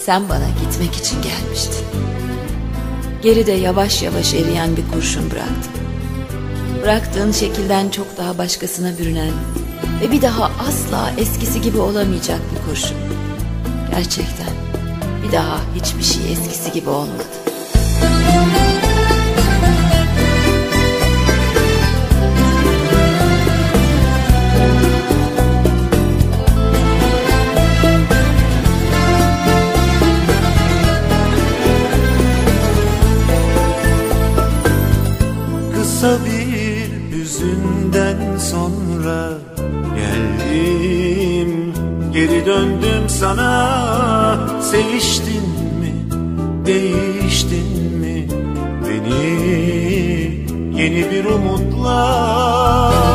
Sen bana gitmek için gelmiştin. Geride yavaş yavaş eriyen bir kurşun bıraktın. Bıraktığın şekilden çok daha başkasına bürünen ve bir daha asla eskisi gibi olamayacak bir kurşun. Gerçekten bir daha hiçbir şey eskisi gibi olmadı. Kısa bir hüzünden sonra geldim. Geri döndüm sana. Seviştin mi, değiştin mi? Beni yeni bir umutla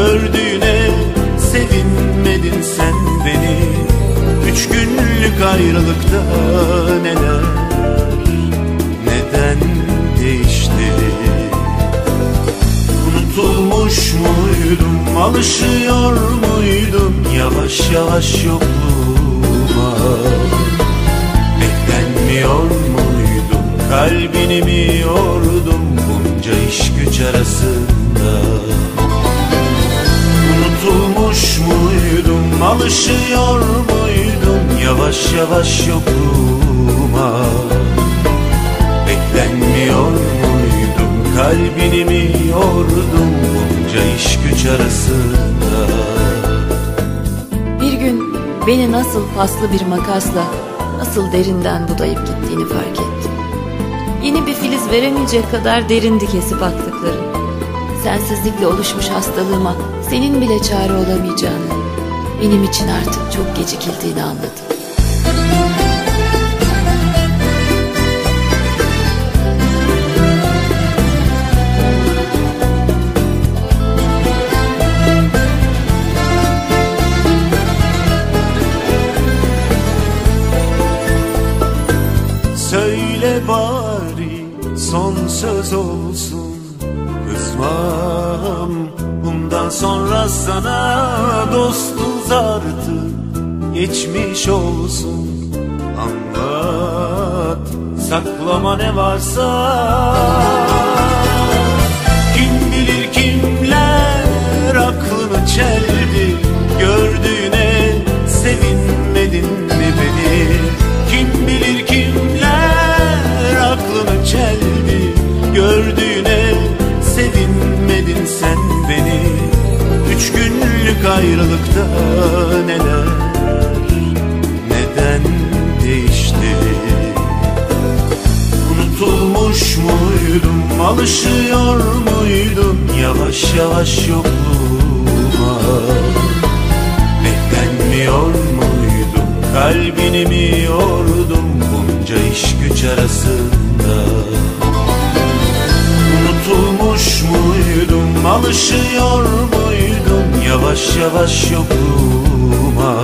Gördüğüne sevinmedin sen beni. Üç günlük ayrılıkta neler Neden değişti? Unutulmuş muydum, alışıyor muydum? Yavaş yavaş yokluğuma. Beklenmiyor muydum, kalbini mi yordum? Bunca iş güç arasında Unutulmuş muydum, alışıyor muydum Yavaş yavaş yokluğuma Beklenmiyor muydum Kalbini mi yordum Bunca iş güç arasında Bir gün beni nasıl paslı bir makasla nasıl derinden budayıp gittiğini fark ettim. Yeni bir filiz veremeyecek kadar derindi kesip attıkların. Sensizlikle oluşmuş hastalığıma senin bile çare olamayacağını, benim için artık çok gecikildiğini anladım. Söyle bari son söz olsun Kızmam bundan sonra sana dostuz artık. Geçmiş olsun. Anlat saklama ne varsa sevinmedin sen beni. Üç günlük ayrılıkta neler Neden değişti? Unutulmuş muydum, alışıyor muydum Yavaş yavaş yokluğuma Beklenmiyor muydum, kalbini mi yordum Bunca iş güç arasında alışıyor muydum Yavaş yavaş yokluğuma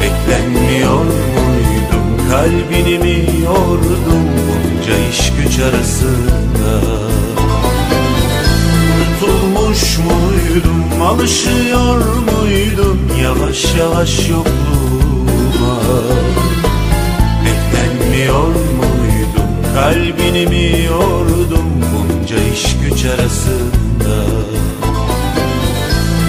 Beklenmiyor muydum Kalbini mi yordum Bunca iş güç arasında? Unutulmuş muydum Alışıyor muydum Yavaş yavaş yokluğuma Beklenmiyor muydum Kalbini mi yordum Bunca iş güç arasında.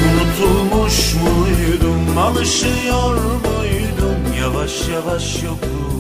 Unutulmuş muydum, alışıyor muydum? Yavaş yavaş yokluğuma